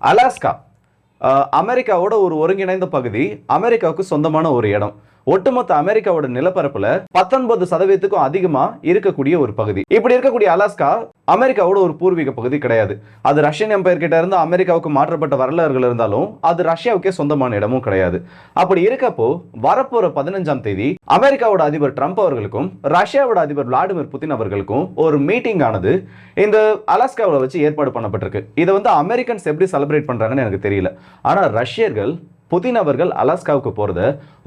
Alaska அமெரிக்காவோட ஒரு ஒருங்கிணைந்த பகுதி அமெரிக்காவுக்கு சொந்தமான ஒரு இடம். ஒட்டுமொத்த அமெரிக்காவோட நிலப்பரப்புல பத்தொன்பது சதவீதத்துக்கும் அதிகமா இருக்கக்கூடிய ஒரு பகுதி. இப்படி இருக்கக்கூடிய அலாஸ்கா அமெரிக்காவோட ஒரு பூர்வீக பகுதி கிடையாது. அது ரஷ்யன் எம்பையர் கிட்ட இருந்து அமெரிக்காவுக்கு மாற்றப்பட்ட வரலாறுகள் இருந்தாலும் அது ரஷ்யாவுக்கே சொந்தமான இடமும் கிடையாது. அப்படி இருக்கப்போ வரப்போற பதினஞ்சாம் தேதி அமெரிக்காவோட அதிபர் ட்ரம்ப் அவர்களுக்கும் ரஷ்யாவோட அதிபர் விளாடிமிர் புதின் அவர்களுக்கும் ஒரு மீட்டிங் ஆனது இந்த அலாஸ்காவில் வச்சு ஏற்பாடு பண்ணப்பட்டிருக்கு. இதை வந்து அமெரிக்கன்ஸ் எப்படி செலிப்ரேட் பண்றாங்கன்னு எனக்கு தெரியல. ஆனா ரஷ்யர்கள் புதின் அவர்கள் அலாஸ்காவுக்கு போறத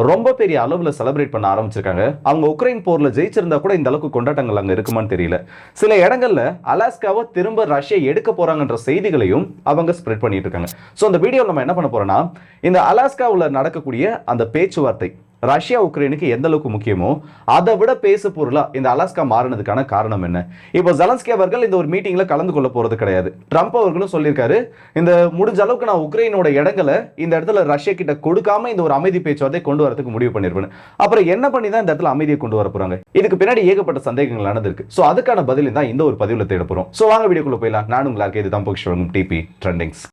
ரொம்ப பெரிய அளவில் செலிப்ரேட் பண்ண ஆரம்பிச்சிருக்காங்க. அவங்க உக்ரைன் போரில் ஜெயிச்சிருந்தா கூட இந்த அளவுக்கு கொண்டாட்டங்கள் அங்கே இருக்குமான்னு தெரியல. சில இடங்களில் அலாஸ்காவை திரும்ப ரஷ்யா எடுக்க போறாங்கன்ற செய்திகளையும் அவங்க ஸ்ப்ரெட் பண்ணிட்டு இருக்காங்க. ஸோ அந்த வீடியோவில் நம்ம என்ன பண்ண போறோம்னா இந்த அலாஸ்காவில் நடக்கக்கூடிய அந்த பேச்சுவார்த்தை ரஷ்யா உக்ரைனுக்கு எந்த அளவுக்கு முக்கியமோ அதை விட பேசு பொருளா இந்த அலாஸ்கா மாறினதுக்கான காரணம் என்ன? இப்போ ஜலன்ஸ்கி அவர்கள் இந்த ஒரு மீட்டிங்ல கலந்து கொள்ள போறது கிடையாது. ட்ரம்ப் அவர்களும் சொல்லியிருக்காரு இந்த முடிஞ்ச அளவுக்கு நான் உக்ரைனோட இடங்களை இந்த இடத்துல ரஷ்யா கிட்ட கொடுக்காம இந்த ஒரு அமைதி பேச்சுவார்த்தை கொண்டு வரத்துக்கு முடிவு பண்ணிருப்பேன் அப்புறம் என்ன பண்ணி தான் இந்த இடத்துல அமைதியை கொண்டு வர போறாங்க? இதுக்கு பின்னாடி ஏகப்பட்ட சந்தேகங்கள் நடந்திருக்கு. ஸோ அதுக்கான பதில் தான் இந்த ஒரு பதிவில் தேட போகிறோம் ஸோ வாங்க வீடியோக்குள்ளே போயிடலாம். நானும் உங்களுக்கு இதுதான் புக்ஷ் டிபி ட்ரெண்டிங்ஸ்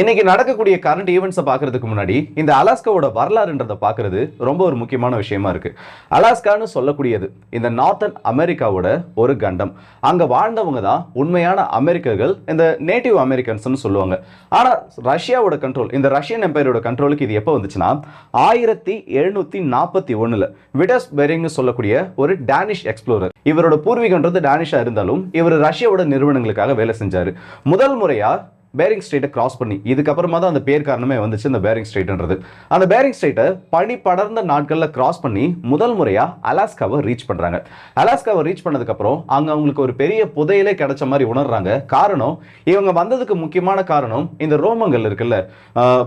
இன்னைக்கு நடக்கக்கூடிய கரண்ட் ஈவெண்ட்ஸை பார்க்கறதுக்கு முன்னாடி இந்த அலாஸ்காவோட வரலாறுன்றதை பார்க்கறது ரொம்ப ஒரு முக்கியமான விஷயமா இருக்கு. அலாஸ்கான்னு சொல்லக்கூடியது இந்த நார்த்தன் அமெரிக்காவோட ஒரு கண்டம். அங்க வாழ்ந்தவங்க தான் உண்மையான அமெரிக்கர்கள் இந்த நேட்டிவ் அமெரிக்கன்ஸ்னு சொல்லுவாங்க. ஆனால் ரஷ்யாவோட கண்ட்ரோல் இந்த ரஷ்யன் எம்பையரோட கண்ட்ரோலுக்கு இது எப்போ வந்துச்சுன்னா ஆயிரத்தி எழுநூத்தி நாற்பத்தி ஒன்னுல விடஸ் பெரிங்னு சொல்லக்கூடிய ஒரு டேனிஷ் எக்ஸ்ப்ளோரர் இவரோட பூர்வீகன்றது டேனிஷாக இருந்தாலும் இவர் ரஷ்யாவோட நிறுவனங்களுக்காக வேலை செஞ்சாரு. முதல் முறையாக பேரிங் ஸ்ட்ரெயிட்டை கிராஸ் பண்ணி இதுக்கப்புறமா தான் அந்த பேர் காரணமே வந்துச்சு இந்த பேரிங் ஸ்ட்ரெயிட்ன்றது அந்த பேரிங் ஸ்ட்ரெயிட்டை பனி படர்ந்த நாட்களில் கிராஸ் பண்ணி முதல் முறையாக அலாஸ்காவை ரீச் பண்ணுறாங்க அலாஸ்காவை ரீச் பண்ணதுக்கப்புறம் அங்கே அவங்களுக்கு ஒரு பெரிய புதையிலே கிடைச்ச மாதிரி உணர்றாங்க. காரணம் இவங்க வந்ததுக்கு முக்கியமான காரணம் இந்த ரோமங்கள் இருக்குல்ல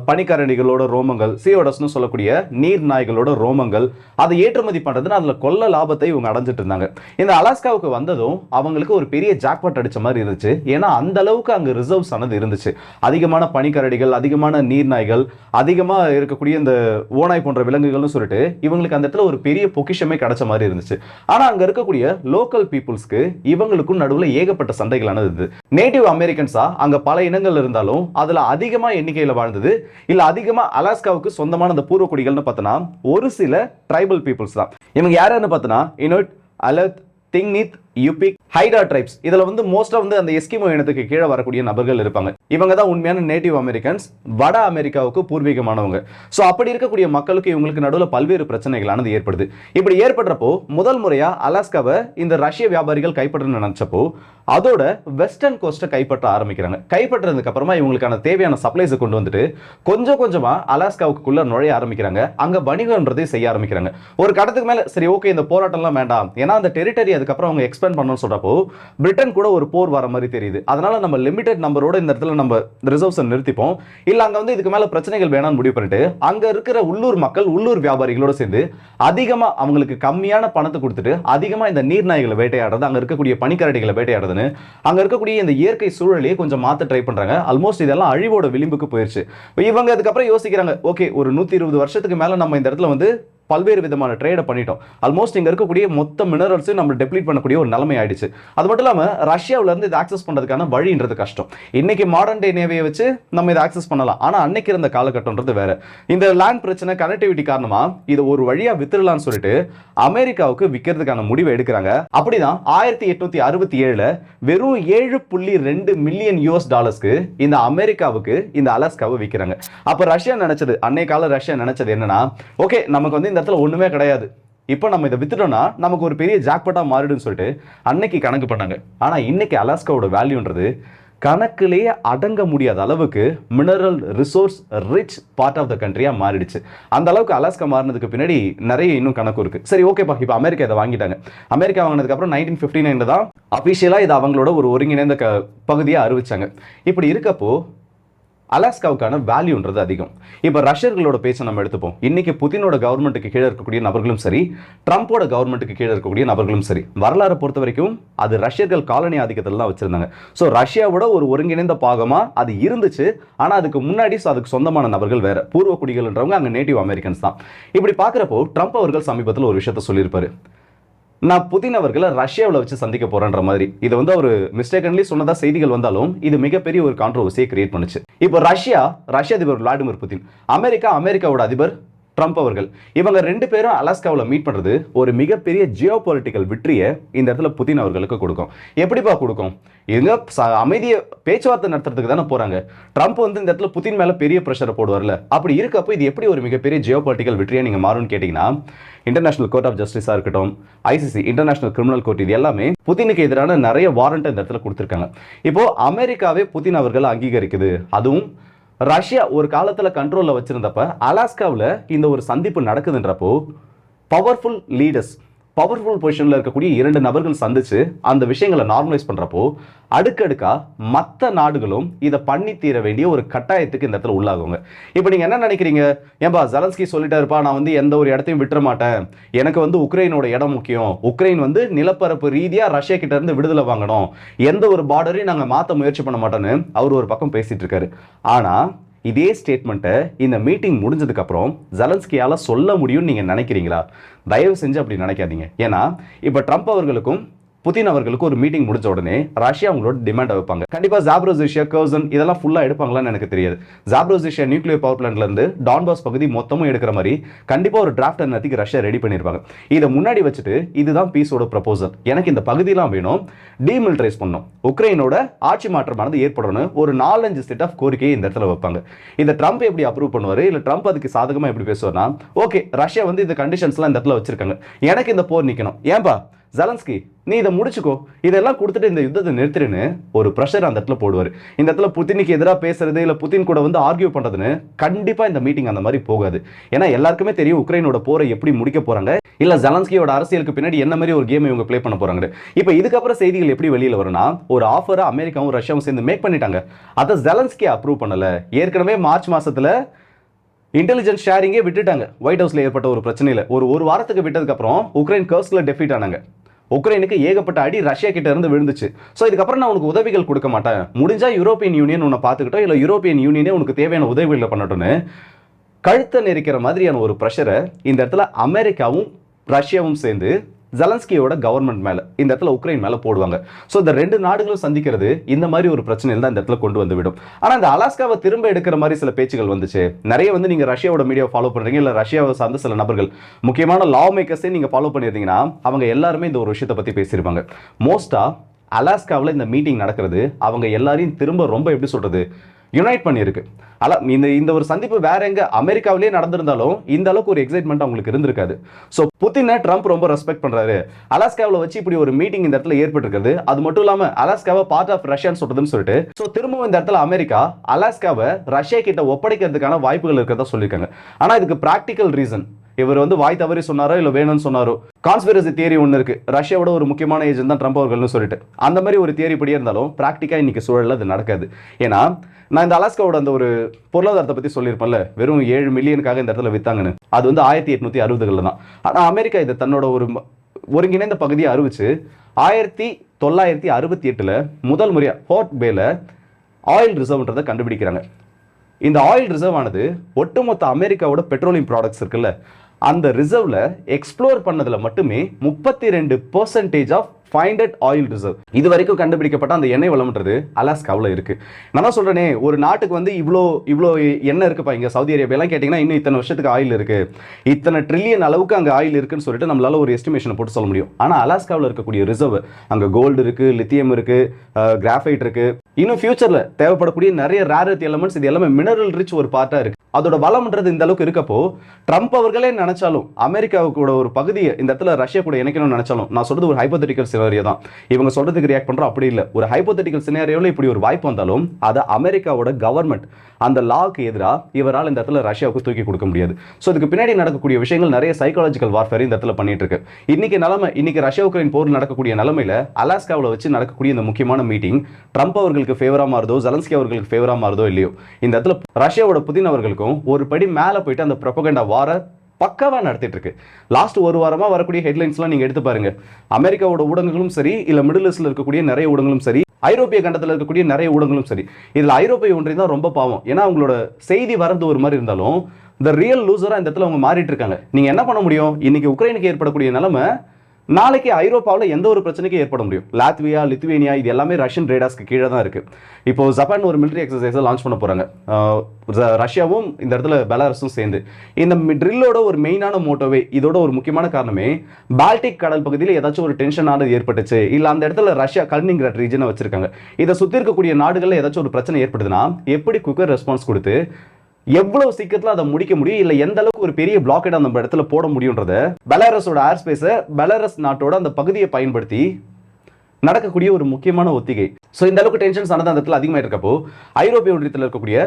பனிக்கரணிகளோட ரோமங்கள் சியோடஸ்னு சொல்லக்கூடிய நீர் நாய்களோட ரோமங்கள் அதை ஏற்றுமதி பண்ணுறதுன்னு அதில் கொள்ள லாபத்தை இவங்க அடைஞ்சிட்டு இருந்தாங்க. இந்த அலாஸ்காவுக்கு வந்ததும் அவங்களுக்கு ஒரு பெரிய ஜாக்பாட் அடித்த மாதிரி இருந்துச்சு. ஏன்னா அந்த அளவுக்கு அங்கே ரிசர்வ்ஸ் ஆனது இருந்துச்சு. அதிகமான பனிக்கரடிகள் அதிகமான நீர்நாய்கள் அதிகமாக இருக்கக்கூடிய இந்த ஓநாய் போன்ற விலங்குகள்னு சொல்லிட்டு இவங்களுக்கு அந்த இடத்துல ஒரு பெரிய பொக்கிஷமே கிடைச்ச மாதிரி இருந்துச்சு. ஆனால் அங்கே இருக்கக்கூடிய லோக்கல் பீப்புள்ஸ்க்கு இவங்களுக்கும் நடுவில் ஏகப்பட்ட சண்டைகளானது இருந்தது. நேட்டிவ் அமெரிக்கன்ஸா அங்கே பல இனங்கள் இருந்தாலும் அதில் அதிகமாக எண்ணிக்கையில் வாழ்ந்தது. இல்லை அதிகமாக அலாஸ்காவுக்கு சொந்தமான அந்த பூர்வக்குடிகள்னு பார்த்தோன்னா ஒரு சில ட்ரைபல் பீப்புள்ஸ் தான். இவங்க யாருன்னு பார்த்தோன்னா இனோட் அலத் திங்னித் யுபிக் ஹைடா ட்ரைப்ஸ் இதில் வந்து மோஸ்ட்டாக வந்து அந்த எஸ்கிமோ இனத்துக்கு கீழே வரக்கூடிய நபர்கள் இருப்பாங்க. இவங்க தான் உண்மையான நேட்டிவ் அமெரிக்கன்ஸ் வட அமெரிக்காவுக்கு பூர்வீகமானவங்க. ஸோ அப்படி இருக்கக்கூடிய மக்களுக்கு இவங்களுக்கு நடுவில் பல்வேறு பிரச்சனைகளானது ஏற்படுது. இப்படி ஏற்படுறப்போ முதல் முறையாக அலாஸ்காவை இந்த ரஷ்ய வியாபாரிகள் கைப்பற்றணும்னு நினச்சப்போ அதோட வெஸ்டர்ன் கோஸ்ட்டை கைப்பற்ற ஆரம்பிக்கிறாங்க. கைப்பற்றதுக்கு அப்புறமா இவங்களுக்கான தேவையான சப்ளைஸை கொண்டு வந்துட்டு கொஞ்சம் கொஞ்சமாக அலாஸ்காவுக்குள்ளே நுழைய ஆரம்பிக்கிறாங்க. அங்கே வணிகன்றதை செய்ய ஆரம்பிக்கிறாங்க. ஒரு கடத்துக்கு மேலே சரி ஓகே இந்த போராட்டம்லாம் வேண்டாம். ஏன்னா அந்த டெரிட்டரி அதுக்கப்புறம் அவங்க எக்ஸ்பேண்ட் பண்ணணும்னு சொல்றப்போ பிரிட்டன் கூட ஒரு போர் வர மாதிரி தெரியுது. அதனால நம்ம லிமிடெட் நம்பரோட இந்த இடத்துல நம்ம ரிசர்வ்ஸை நிறுத்திப்போம். இல்லை அங்க வந்து இதுக்கு மேலே பிரச்சனைகள் வேணாம்னு முடிவு பண்ணிட்டு அங்க இருக்கிற உள்ளூர் மக்கள் உள்ளூர் வியாபாரிகளோட சேர்ந்து அதிகமா அவங்களுக்கு கம்மியான பணத்தை கொடுத்துட்டு அதிகமாக இந்த நீர்நாய்களை வேட்டையாடுறது அங்கே இருக்கக்கூடிய பனிக்கரடிகளை வேட்டையாடுறதுன்னு அங்கே இருக்கக்கூடிய இந்த இயற்கை சூழலையே கொஞ்சம் மாத்த ட்ரை பண்ணுறாங்க ஆல்மோஸ்ட் இதெல்லாம் அழிவோட விளிம்புக்கு போயிடுச்சு இவங்க அதுக்கப்புறம் யோசிக்கிறாங்க ஓகே ஒரு நூற்றி இருபது வருஷத்துக்கு மேலே நம்ம இந்த இடத்துல வந்து பல்வேறு விதமான ட்ரேடை பண்ணிட்டோம். ஆல்மோஸ்ட் இங்க இருக்கக்கூடிய மொத்த மினரல்ஸையும் நம்ம டெப்ளீட் பண்ணக்கூடிய ஒரு நிலைமை ஆயிடுச்சு அது மட்டும் இல்லாமல் ரஷ்யாவிலேருந்து இதை ஆக்சஸ் பண்ணுறதுக்கான வழின்றது கஷ்டம். இன்னைக்கு மாடர்ன் டே நேவையை வச்சு நம்ம இதை ஆக்சஸ் பண்ணலாம். ஆனால் அன்னைக்கு இருந்த காலகட்டம்ன்றது வேற. இந்த லேண்ட் பிரச்சனை கனெக்டிவிட்டி காரணமா இதை ஒரு வழியா வித்துடலாம்னு சொல்லிட்டு அமெரிக்காவுக்கு விற்கிறதுக்கான முடிவை எடுக்கிறாங்க. அப்படிதான் ஆயிரத்தி எட்நூத்தி அறுபத்தி ஏழுல வெறும் ஏழு புள்ளி ரெண்டு மில்லியன் யூஎஸ் டாலர்ஸ்க்கு இந்த அமெரிக்காவுக்கு இந்த அலாஸ்காவை விற்கிறாங்க அப்போ ரஷ்யா நினைச்சது அன்னைக்கால கால ரஷ்யா நினைச்சது என்னன்னா ஓகே நமக்கு வந்து இந்த இடத்துல ஒன்றுமே கிடையாது. இப்போ நம்ம இதை வித்துட்டோம்னா நமக்கு ஒரு பெரிய ஜாக்பட்டாக மாறிடுன்னு சொல்லிட்டு அன்னைக்கு கணக்கு பண்ணாங்க. ஆனால் இன்னைக்கு அலாஸ்காவோட வேல்யூன்றது கணக்கிலேயே அடங்க முடியாத அளவுக்கு mineral resource rich part of the கண்ட்ரியாக மாறிடுச்சு. அந்த அளவுக்கு அலாஸ்கா மாறினதுக்கு பின்னாடி நிறைய இன்னும் கணக்கு இருக்குது சரி ஓகேப்பா இப்போ அமெரிக்கா இதை வாங்கிட்டாங்க. அமெரிக்கா வாங்கினதுக்கப்புறம் நைன்டீன் ஃபிஃப்டி நைனில் தான் அஃபிஷியலாக இது அவங்களோட ஒரு ஒருங்கிணைந்த க பகுதியாக அறிவிச்சாங்க. இப்படி இருக்கப்போ அலாஸ்காவுக்கான வேல்யூன்றது அதிகம். இப்போ ரஷ்யர்களோட பேச்சை நம்ம எடுத்துப்போம். இன்னைக்கு புதினோட கவர்மெண்ட்டுக்கு கீழே இருக்கக்கூடிய நபர்களும் சரி ட்ரம்ப்போட கவர்மெண்ட்டுக்கு கீழே இருக்கக்கூடிய நபர்களும் சரி வரலாறு பொறுத்த வரைக்கும் அது ரஷ்யர்கள் காலனி ஆதிக்கத்தில் தான் வச்சிருந்தாங்க. ஸோ ரஷ்யாவோட ஒரு ஒருங்கிணைந்த பாகமாக அது இருந்துச்சு. ஆனால் அதுக்கு முன்னாடி ஸோ அதுக்கு சொந்தமான நபர்கள் வேற. பூர்வ குடிகள்ன்றவங்க அங்கே நேட்டிவ் அமெரிக்கன்ஸ் தான். இப்படி பார்க்குறப்போ ட்ரம்ப் அவர்கள் சமீபத்தில் ஒரு விஷயத்த சொல்லியிருப்பாரு. நான் புதின் அவர்களை ரஷ்யாவில் வச்சு சந்திக்க போறேன்ற மாதிரி. இது வந்து ஒரு மிஸ்டேக்கன்லி சொன்னதா செய்திகள் வந்தாலும் இது மிகப்பெரிய ஒரு கான்ட்ரவர்சியை கிரியேட் பண்ணுச்சு. இப்போ ரஷ்யா ரஷ்ய அதிபர் விளாடிமிர் புதின். அமெரிக்கா அமெரிக்காவோட அதிபர் ட்ரம்ப் அவர்கள். இவங்க ரெண்டு பேரும் அலாஸ்காவில் மீட் பண்ணுறது ஒரு மிகப்பெரிய ஜியோ பொலிட்டிக்கல் வெற்றியை இந்த இடத்துல புதின் அவர்களுக்கு கொடுக்கும். எப்படிப்பா கொடுக்கும்? இவங்க ச- பேச்சுவார்த்தை நடத்துறதுக்கு தானே போகிறாங்க ட்ரம்ப் வந்து இந்த இடத்துல புதின் மேலே பெரிய ப்ரெஷரை போடுவார்ல. அப்படி இருக்கப்போ இது எப்படி ஒரு மிகப்பெரிய ஜியோ பொலிட்டிக்கல் வெற்றியை நீங்கள் மாறும்னு கேட்டிங்கன்னா இன்டர்நேஷனல் கோர்ட் ஆஃப் ஜஸ்டிஸாக இருக்கட்டும் ஐசிசி இன்டர்நேஷனல் கிரிமினல் கோர்ட் இது எல்லாமே புதினுக்கு எதிரான நிறைய வாரண்ட் இந்த இடத்துல கொடுத்துருக்காங்க. இப்போது அமெரிக்காவே புதின் அவர்கள் அங்கீகரிக்குது. அதுவும் ரஷ்யா ஒரு காலத்தில் கண்ட்ரோலில் வச்சுருந்தப்ப அலாஸ்காவில் இந்த ஒரு சந்திப்பு நடக்குதுன்றப்போ பவர்ஃபுல் லீடர்ஸ் பவர்ஃபுல் பொசிஷனில் இருக்கக்கூடிய இரண்டு நபர்கள் சந்திச்சு அந்த விஷயங்களை நார்மலைஸ் பண்ணுறப்போ அடுக்கடுக்காக மற்ற நாடுகளும் இதை பண்ணி தீர வேண்டிய ஒரு கட்டாயத்துக்கு இந்த இடத்துல உள்ளாகுங்க இப்போ நீங்கள் என்ன நினைக்கிறீங்க? ஏன்பா ஜலன்ஸ்கி சொல்லிட்டாருப்பா நான் வந்து எந்த ஒரு இடத்தையும் விட்டுற மாட்டேன். எனக்கு வந்து உக்ரைனோட இடம் முக்கியம். உக்ரைன் வந்து நிலப்பரப்பு ரீதியாக ரஷ்யா கிட்ட இருந்து விடுதலை வாங்கணும். எந்த ஒரு பார்டரையும் நாங்கள் மாற்ற முயற்சி பண்ண மாட்டோம்னு அவர் ஒரு பக்கம் பேசிகிட்டு இருக்காரு. ஆனால் இதே ஸ்டேட்மெண்ட்டை இந்த மீட்டிங் முடிஞ்சதுக்கு அப்புறம் ஜலன்ஸ்கியால சொல்ல முடியும்னு நீங்க நினைக்கிறீங்களா? தயவு செஞ்சு அப்படி நினைக்காதீங்க. ஏன்னா இப்போ ட்ரம்ப் அவர்களுக்கும் புதின் அவர்களுக்கு ஒரு மீட்டிங் முடிஞ்ச உடனே ரஷ்யா அவங்களோட டிமாண்ட் வைப்பாங்க. கண்டிப்பா ஜாப்ரோசிஷியா கர்சன் இதெல்லாம் ஃபுல்லா எடுப்பாங்களான்னு எனக்கு தெரியாது. ஜாப்ரோசிஷியா நியூக்ளியர் பவர் பிளான்ட்ல இருந்து டான்பாஸ் பகுதி மொத்தமும் எடுக்கிற மாதிரி கண்டிப்பா ஒரு டிராஃப்ட் நேரத்துக்கு ரஷ்யா ரெடி பண்ணிருப்பாங்க. இதை முன்னாடி வச்சுட்டு இதுதான் பீஸோட ப்ரப்போசல் எனக்கு இந்த பகுதியெல்லாம் வேணும் டீமிலிட்டரைஸ் பண்ணும் உக்ரைனோட ஆட்சி மாற்றமானது ஏற்படணும் ஒரு நாலஞ்சு செட் ஆஃப் கோரிக்கையை இந்த இடத்துல வைப்பாங்க. இந்த ட்ரம்ப் எப்படி அப்ரூவ் பண்ணுவாரு? இல்ல ட்ரம்ப் அதுக்கு சாதகமா எப்படி பேசுவார்னா ஓகே ரஷ்யா வந்து இந்த கண்டிஷன்ஸ்லாம் இந்த இடத்துல வச்சிருக்காங்க. எனக்கு இந்த போர் நிக்கணும். ஏன்பா? ஜலன்ஸ்கி நீ இதை முடிச்சுக்கோ. இதெல்லாம் கொடுத்துட்டு இந்த யுத்தத்தை நிறுத்திடுன்னு ஒரு ப்ரெஷர் அந்த இடத்துல போடுவார். இந்த இடத்துல புத்தினுக்கு எதிராக பேசுறது இல்லை புத்தின் கூட வந்து ஆர்கியூ பண்ணுறதுன்னு கண்டிப்பாக இந்த மீட்டிங் அந்த மாதிரி போகாது. ஏன்னா எல்லாருக்குமே தெரியும் உக்ரைனோட போரை எப்படி முடிக்க போகிறாங்க இல்லை ஜலன்ஸ்கியோட அரசியலுக்கு பின்னாடி என்ன மாதிரி ஒரு கேம் இவங்க ப்ளே பண்ண போகிறாங்க இப்போ இதுக்கப்புறம் செய்திகள் எப்படி வெளியில் வரும்னா ஒரு ஆஃபரை அமெரிக்காவும் ரஷ்யாவும் சேர்ந்து மேக் பண்ணிட்டாங்க. அதை ஜலன்ஸ்கி அப்ரூவ் பண்ணல. ஏற்கனவே மார்ச் மாதத்தில் இன்டெலிஜென்ஸ் ஷேரிங்கே விட்டுட்டாங்க. ஒயிட் ஹவுஸில் ஏற்பட்ட ஒரு பிரச்சனையில். ஒரு ஒரு வாரத்துக்கு விட்டதுக்கப்புறம் உக்ரைன் கர்ஸ்ல டெஃபீட் ஆனாங்க. உக்ரைனுக்கு ஏகப்பட்ட அடி ரஷ்யா கிட்ட இருந்து விழுந்துச்சு. ஸோ இதுக்கப்புறம் நான் உனக்கு உதவிகள் கொடுக்க மாட்டேன். முடிஞ்சா யூரோப்பியன் யூனியன் உன்னை பார்த்துக்கிட்டோம். இல்லை யூரோப்பியன் யூனியனே உனக்கு தேவையான உதவிகளை பண்ணட்டும்னு. கழுத்தை நெரிக்கிற மாதிரியான ஒரு ப்ரெஷரை இந்த இடத்துல அமெரிக்காவும் ரஷ்யாவும் சேர்ந்து ஜலன்ஸ்கியோட கவர்மெண்ட் மேல இந்த இடத்துல உக்ரைன் மேல போடுவாங்க. ஸோ இந்த ரெண்டு நாடுகளும் சந்திக்கிறது இந்த மாதிரி ஒரு பிரச்சனையில் தான் இந்த இடத்துல கொண்டு வந்து விடும். ஆனா இந்த அலாஸ்காவை திரும்ப எடுக்கிற மாதிரி சில பேச்சுகள் வந்துச்சு. நிறைய வந்து நீங்க ரஷ்யாவோட மீடியா ஃபாலோ பண்றீங்க இல்ல ரஷ்யாவை சார்ந்த சில நபர்கள். முக்கியமான லா மேக்கர்ஸே நீங்க ஃபாலோ பண்ணியிருந்தீங்கன்னா அவங்க எல்லாருமே இந்த ஒரு விஷயத்தை பத்தி பேசியிருப்பாங்க. மோஸ்டா அலாஸ்காவில் இந்த மீட்டிங் நடக்கிறது அவங்க எல்லாரையும் திரும்ப ரொம்ப எப்படி சொல்றது யுனைட் பண்ணியிருக்கு. அல இந்த இந்த ஒரு சந்திப்பு வேற எங்க அமெரிக்காவிலேயே நடந்திருந்தாலும் இந்த அளவுக்கு ஒரு எக்ஸைட்மெண்ட் அவங்களுக்கு இருந்திருக்காது. ஸோ புத்தினை ட்ரம்ப் ரொம்ப ரெஸ்பெக்ட் பண்றாரு. அலாஸ்காவில் வச்சு இப்படி ஒரு மீட்டிங் இந்த இடத்துல ஏற்பட்டிருக்கிறது. அது மட்டும் இல்லாம அலாஸ்காவை பார்ட் ஆஃப் ரஷ்யான்னு சொல்றதுன்னு சொல்லிட்டு ஸோ திரும்பவும் இந்த இடத்துல அமெரிக்கா அலாஸ்காவை ரஷ்யா கிட்ட ஒப்படைக்கிறதுக்கான வாய்ப்புகள் இருக்கிறதா சொல்லியிருக்காங்க. ஆனா இதுக்கு பிராக்டிக்கல் ரீசன் இவர் வந்து வாய் தவறி சொன்னாரோ இல்லை வேணும்னு சொன்னாரோ? கான்ஸ்பிரசி தியரி ஒன்று இருக்கு. ரஷ்யாவோட ஒரு முக்கியமான ஏஜென்ட் தான் ட்ரம்ப் அவர்கள்னு சொல்லிட்டு. அந்த மாதிரி ஒரு தியரி படியே இருந்தாலும் ப்ராக்டிக்காக இன்னைக்கு சூழலில் அது நடக்காது. ஏன்னா நான் இந்த அலாஸ்காவோட அந்த ஒரு பொருளாதாரத்தை பற்றி சொல்லியிருப்பேன்ல வெறும் ஏழு மில்லியனுக்காக இந்த இடத்துல வித்தாங்கன்னு. அது வந்து ஆயிரத்தி எட்நூத்தி அறுபதுகளில் தான். ஆனால் அமெரிக்கா இதை தன்னோட ஒரு ஒருங்கிணைந்த பகுதியை அறிவிச்சு ஆயிரத்தி தொள்ளாயிரத்தி அறுபத்தி எட்டுல முதல் முறையாக ஃபோர்ட் பேல ஆயில் ரிசர்வ்ன்றதை கண்டுபிடிக்கிறாங்க. இந்த ஆயில் ரிசர்வ் ஆனது ஒட்டுமொத்த அமெரிக்காவோட பெட்ரோலியம் ப்ராடக்ட்ஸ் இருக்குல்ல அந்த ரிசர்வ்ல எக்ஸ்ப்ளோர் பண்ணதுல மட்டுமே முப்பத்தி ரெண்டு percentage of finded oil reserve இது வரைக்கும் கண்டுபிடிக்கப்பட்ட அந்த எண்ணெய் வளம்ன்றது அலாஸ்காவில் இருக்கு. நான் தான் சொல்றேனே ஒரு நாட்டுக்கு வந்து இவ்வளோ இவ்வளோ எண்ணெய் இருக்குப்பா இங்கே சவுதி அரேபியாலாம் கேட்டிங்கன்னா இன்னும் இத்தனை வருஷத்துக்கு ஆயில் இருக்கு. இத்தனை ட்ரில்லியன் அளவுக்கு அங்கே ஆயில் இருக்குன்னு சொல்லிட்டு நம்மளால ஒரு எஸ்டிமேஷனை போட்டு சொல்ல முடியும். ஆனால் அலாஸ்காவில் இருக்கக்கூடிய ரிசர்வ் அங்கே கோல்டு இருக்கு லித்தியம் இருக்கு கிராஃபைட் இருக்கு. இன்னும் ஃபியூச்சரில் தேவைப்படக்கூடிய நிறைய ரேரிட்டி எலமெண்ட்ஸ் இது எல்லாமே மினரல் ரிச் ஒரு பார்ட்டா இருக்கு. அதோட வளம்ன்றது இந்த அளவுக்கு இருக்கப்போ ட்ரம்ப் அவர்களே நினைச்சாலும் அமெரிக்காவுக்கூட ஒரு பகுதியை இந்த இடத்துல ரஷ்யா கூட இணைக்கணும்னு நினைச்சாலும் நான் சொல்றது ஒரு ஹைப்போதெட்டிக்கல் சினாரியோ தான். இவங்க சொல்றதுக்கு ரியாக்ட் பண்றோம் அப்படி இல்லை. ஒரு ஹைப்போதெட்டிக்கல் சினாரியோவில் இப்படி ஒரு வாய்ப்பு வந்தாலும் அதை அமெரிக்காவோட கவர்மெண்ட் அந்த லாக்கு எதிராக இவரால் இந்த இடத்துல ரஷ்யாவுக்கு தூக்கி கொடுக்க முடியாது. ஸோ இதுக்கு பின்னாடி நடக்கக்கூடிய விஷயங்கள் நிறைய சைக்காலஜிக்கல் வார்ஃபேர் இந்த இடத்துல பண்ணிட்டு இருக்கு. இன்னைக்கு நிலமை இன்னைக்கு ரஷ்யா உக்ரைன் போர் நடக்கக்கூடிய நிலமையில அலாஸ்காவில் வச்சு நடக்கக்கூடிய இந்த முக்கியமான மீட்டிங் ட்ரம்ப் அவர்களுக்கு அவர்களுக்கு ஃபேவராக மாறுதோ ஜலன்ஸ்கி அவர்களுக்கு ஃபேவராக மாறுதோ இல்லையோ இந்த இடத்துல ரஷ்யாவோட புதின் அவர்களுக்கும் ஒரு படி மேலே போயிட்டு அந்த ப்ரொபகண்டா வார பக்காவாக நடத்திட்டு இருக்கு லாஸ்ட் ஒரு வாரமாக வரக்கூடிய ஹெட்லைன்ஸ்லாம் நீங்கள் எடுத்து பாருங்க. அமெரிக்காவோட ஊடகங்களும் சரி இல்லை மிடில் ஈஸ்டில் இருக்கக்கூடிய நிறைய ஊடகங்களும் சரி ஐரோப்பிய கண்டத்தில் இருக்கக்கூடிய நிறைய ஊடகங்களும் சரி இதில் ஐரோப்பிய ஒன்றியம் தான் ரொம்ப பாவம். ஏன்னா அவங்களோட செய்தி வரது ஒரு மாதிரி இருந்தாலும் இந்த ரியல் லூசராக இந்த இடத்துல அவங்க மாறிட்டு இருக்காங்க. நீங்கள் என்ன பண்ண முடியும்? இன்னைக்கு உக்ரைனுக்கு ஏற்படக்கூடிய நிலமை நாளைக்கு ஐரோப்பாவில் எந்த ஒரு பிரச்சனைக்கும் ஏற்பட முடியும். லாத்வியா லித்வேனியா இது எல்லாமே ரஷ்யன் ரேடாஸ்க்கு கீழே தான் இருக்குது இப்போ ஜப்பான் ஒரு மிலிட்டரி எக்ஸசைஸை லான்ச் பண்ண போறாங்க. ரஷ்யாவும் இந்த இடத்துல பெலாரஸும் சேர்ந்து. இந்த ட்ரில்லோட ஒரு மெயினான மோட்டோவே இதோட ஒரு முக்கியமான காரணமே பால்டிக் கடல் பகுதியில் ஏதாச்சும் ஒரு டென்ஷனானது ஏற்பட்டுச்சு இல்லை அந்த இடத்துல ரஷ்யா கல்னிங்கிராட் ரீஜனை வச்சிருக்காங்க. இதை சுற்றி இருக்கக்கூடிய நாடுகளில் ஏதாச்சும் ஒரு பிரச்சனை ஏற்படுதுன்னா எப்படி குக்கர் ரெஸ்பான்ஸ் கொடுத்து எவ்வளவு சீக்கிரத்தில் அதை முடிக்க முடியும்? இல்லை எந்த அளவுக்கு ஒரு பெரிய பிளாக்கெட் அந்த இடத்துல போட முடியுன்றத பெலாரஸோட ஏர் ஸ்பேஸை பெலாரஸ் நாட்டோட அந்த பகுதியை பயன்படுத்தி நடக்கக்கூடிய ஒரு முக்கியமான ஒத்திகை. ஸோ இந்த அளவுக்கு டென்ஷன்ஸ் ஆனது அந்த இடத்துல அதிகமாக இருக்கப்போ ஐரோப்பிய ஒன்றியத்தில் இருக்கக்கூடிய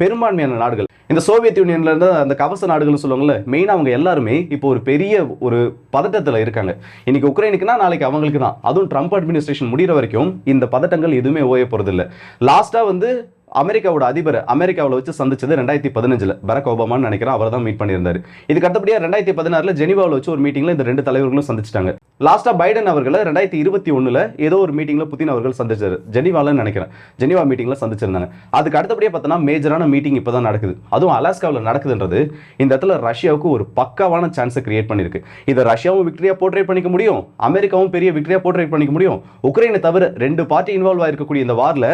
பெரும்பான்மையான நாடுகள் இந்த சோவியத் யூனியன்ல இருந்து அந்த கவச நாடுகள்னு சொல்லுவாங்கல்ல மெயினாக அவங்க எல்லாருமே இப்போ ஒரு பெரிய ஒரு பதட்டத்தில் இருக்காங்க. இன்னைக்கு உக்ரைனுக்குனா நாளைக்கு அவங்களுக்கு தான் அதுவும் ட்ரம்ப் அட்மினிஸ்ட்ரேஷன் முடிகிற வரைக்கும் இந்த பதட்டங்கள் எதுவுமே ஓய போகிறது இல்லை லாஸ்ட்டாக வந்து அமெரிக்காவோட அதிபர் அமெரிக்காவில் வச்சு சந்திச்சது ரெண்டாயிரத்தி பதினஞ்சில். பரக் ஒபாமான்னு நினைக்கிறேன் அவர் தான் மீட் பண்ணியிருந்தாரு. இதுக்கு அடுத்தபடியாக ரெண்டாயிரத்தி பதினாறில் ஜெனிவாவில் வச்சு ஒரு மீட்டிங்கில் இந்த ரெண்டு தலைவர்களும் சந்திச்சிட்டாங்க. லாஸ்ட்டாக பைடன் அவர்களை ரெண்டாயிரத்தி இருபத்தி ஒன்றில் ஏதோ ஒரு மீட்டிங்கில் புதின் அவர்கள் சந்திச்சார். ஜெனிவாலன்னு நினைக்கிறேன். ஜெனிவா மீட்டிங்கில் சந்திச்சிருந்தாங்க. அதுக்கு அடுத்தபடியாக பார்த்தோன்னா மேஜரான மீட்டிங் இப்போ தான் நடக்குது. அதுவும் அலாஸ்காவில் நடக்குதுன்றது இந்த இடத்துல ரஷ்யாவுக்கு ஒரு பக்காவான சான்ஸை கிரியேட் பண்ணியிருக்கு. இதை ரஷ்யாவும் விக்டரியா போர்ட்ரேட் பண்ணிக்க முடியும் அமெரிக்காவும் பெரிய விக்டரியா போர்ட்ரேட் பண்ணிக்க முடியும். உக்ரைனை தவிர ரெண்டு பார்ட்டி இன்வால்வ் ஆயிருக்கக்கூடிய இந்த வாரில்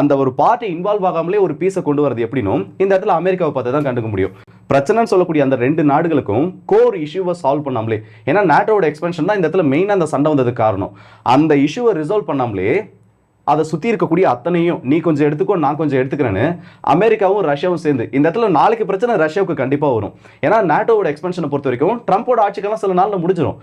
அந்த ஒரு பார்ட்டி இன்வால்வ் ஆகாமலே ஒரு பீஸை கொண்டு வரது எப்படினும் இந்த இடத்துல அமெரிக்காவை பார்த்து தான் கண்டுக்க முடியும். பிரச்சனைன்னு சொல்லக்கூடிய அந்த ரெண்டு நாடுகளுக்கும் கோர் இஷ்யூவை சால்வ் பண்ணாமலே ஏன்னா நாட்டோட எக்ஸ்பென்ஷன் தான் இந்த இடத்துல மெயினாக அந்த சண்டை வந்ததுக்கு காரணம். அந்த இஷ்யூவை ரிசால்வ் பண்ணாமலே அதை சுற்றி இருக்கக்கூடிய அத்தனையும் நீ கொஞ்சம் எடுத்துக்கோ நான் கொஞ்சம் எடுத்துக்கிறேன்னு அமெரிக்காவும் ரஷ்யாவும் சேர்ந்து இந்த இடத்துல நாளைக்கு பிரச்சனை ரஷ்யாவுக்கு கண்டிப்பாக வரும். ஏன்னா நாட்டோட எக்ஸ்பென்ஷனை பொறுத்த வரைக்கும் ட்ரம்ப்போட ஆட்சிக்கெல்லாம் சில நாளில் முடிஞ்சிடும்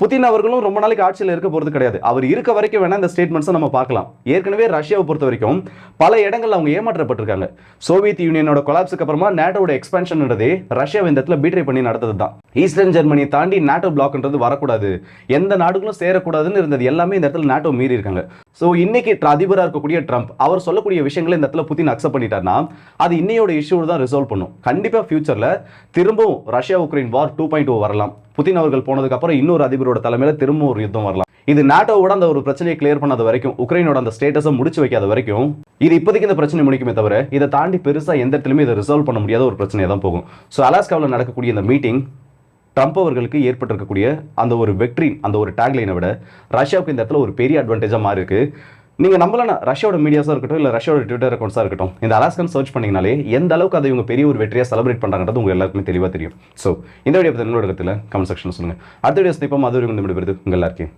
புதின் அவர்களும் ரொம்ப நாளைக்கு ஆட்சியில் இருக்க போகிறது கிடையாது. அவர் இருக்க வரைக்கும் வேணால் இந்த ஸ்டேட்மெண்ட்ஸை நம்ம பார்க்கலாம். ஏற்கனவே ரஷ்யாவை பொறுத்த வரைக்கும் பல இடங்கள்ல அவங்க ஏமாற்றப்பட்டிருக்காங்க. சோவியத் யூனியனோட கொலாப்ஸுக்கு அப்புறமா நேட்டோட எக்ஸ்பென்ஷன்ன்றது ரஷ்யாவை இந்த இடத்துல பீட்ரை பண்ணி நடந்தது தான். ஈஸ்டர்ன் ஜெர்மனியை தாண்டி நேட்டோ பிளாக்ன்றது வரக்கூடாது. எந்த நாடுகளும் சேரக்கூடாதுன்னு இருந்தது எல்லாமே இந்த இடத்துல நேட்டோ மீறி இருக்காங்க. ஸோ இன்னைக்கு அதிபராக இருக்கக்கூடிய ட்ரம்ப் அவர் சொல்லக்கூடிய விஷயங்களை இந்த இடத்துல புதின் அக்செப்ட் பண்ணிட்டாருன்னா அது இன்னையோட இஷ்யூ தான் ரிசால்வ் பண்ணும். கண்டிப்பாக ஃபியூச்சரில் திரும்பவும் Russia Ukraine war two point oh வரலாம். புதின் அவர்கள் போனதுக்கு அப்புறம் இன்னொரு அதிபரோட தலைமையில திரும்ப ஒரு யுத்தம் வரலாம். இது நாட்டோவோட அந்த ஒரு பிரச்சனையை கிளியர் பண்ணாத வரைக்கும் உக்ரைனோட அந்த ஸ்டேட்டஸை முடிச்சு வைக்காத வரைக்கும் இது இப்போதைக்கு இந்த பிரச்சனை முடிக்குமே தவிர இதை தாண்டி பெருசா எந்த இடத்துலையுமே இதை ரிசால்வ் பண்ண முடியாத ஒரு பிரச்சனையாக தான் போகும். ஸோ அலாஸ்காவில் நடக்கக்கூடிய இந்த மீட்டிங் ட்ரம்ப் அவர்களுக்கு ஏற்பட்டிருக்கக்கூடிய அந்த ஒரு வெக்ட்ரி அந்த ஒரு டேக்லைனை விட ரஷ்யாவுக்கு இந்த இடத்துல ஒரு பெரிய அட்வான்டேஜாக மாறி இருக்கு நீங்கள் நம்பலனா ரஷ்யாவோட மீடியாஸாக இருக்கட்டும் இல்லை ரஷ்யாவோட ட்விட்டர் அக்கௌண்ட்ஸாக இருக்கட்டும் இந்த அலாஸ்கன் சர்ச் பண்ணீங்கனாலே எந்த அளவுக்கு அதை இவங்க பெரிய ஒரு வெற்றியாக செலிப்ரேட் பண்ணுறாங்கிறது உங்கள் எல்லாருக்குமே தெளிவாக தெரியும். ஸோ இந்த வீடியோ பற்றி என்னோட இடத்துல கமெண்ட் செக்ஷன் சொல்லுங்க. அடுத்த வீடியோ சந்திப்போம். அது வரைக்கும் இந்த விடுபடுது எல்லாருக்கும்